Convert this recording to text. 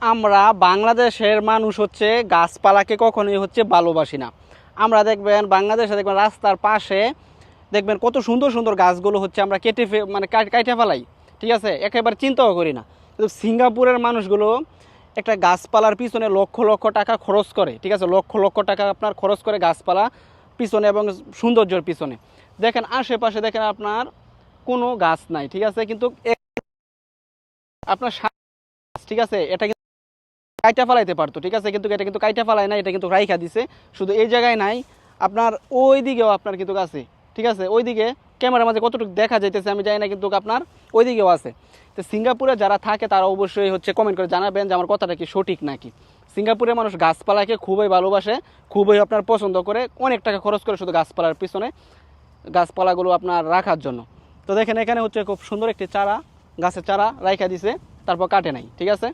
আমরা বাংলাদেশের মানুষ হচ্ছে গাছপালাকে কখনোই হচ্ছে ভালোবাসি না। আমরা দেখবেন বাংলাদেশে দেখবেন রাস্তার পাশে দেখবেন কত সুন্দর সুন্দর গাছগুলো হচ্ছে আমরা কেটে মানে কাট- ফেলাই, ঠিক আছে? একেবারে চিন্তাও করি না। কিন্তু সিঙ্গাপুরের মানুষগুলো একটা গাছপালার পিছনে লক্ষ লক্ষ টাকা খরচ করে, ঠিক আছে? লক্ষ লক্ষ টাকা আপনার খরচ করে গাছপালা পিছনে এবং সৌন্দর্যের পিছনে। দেখেন আশেপাশে দেখেন আপনার কোনো গাছ নাই, ঠিক আছে? কিন্তু আপনার ঠিক আছে? এটা কাইটা ফালাইতে পারতো, ঠিক আছে? কিন্তু এটা কিন্তু কাইটা ফালায় না এটা কিন্তু রাইখা দিছে। শুধু এই জায়গায় নাই, আপনার ওই দিকেও আপনার কিন্তু আছে, ঠিক আছে? ওই দিকে ক্যামেরার মাঝে কতটুকু দেখা যাইতেছে আমি জানি না, কিন্তু আপনার ওই দিকেও আছে। তো সিঙ্গাপুরে যারা থাকে তারা অবশ্যই হচ্ছে কমেন্ট করে জানাবেন যে আমার কথাটা কি সঠিক নাকি। সিঙ্গাপুরের মানুষ গাছপালাকে খুবই ভালোবাসে, খুবই আপনার পছন্দ করে, অনেক টাকা খরচ করে শুধু গাছপালার পিছনে, গাছপালাগুলো আপনার রাখার জন্য। তো দেখেন এখানে হচ্ছে খুব সুন্দর একটি চারা, গাছের চারা রাইখা দিছে, তারপর কাটে নাই, ঠিক আছে?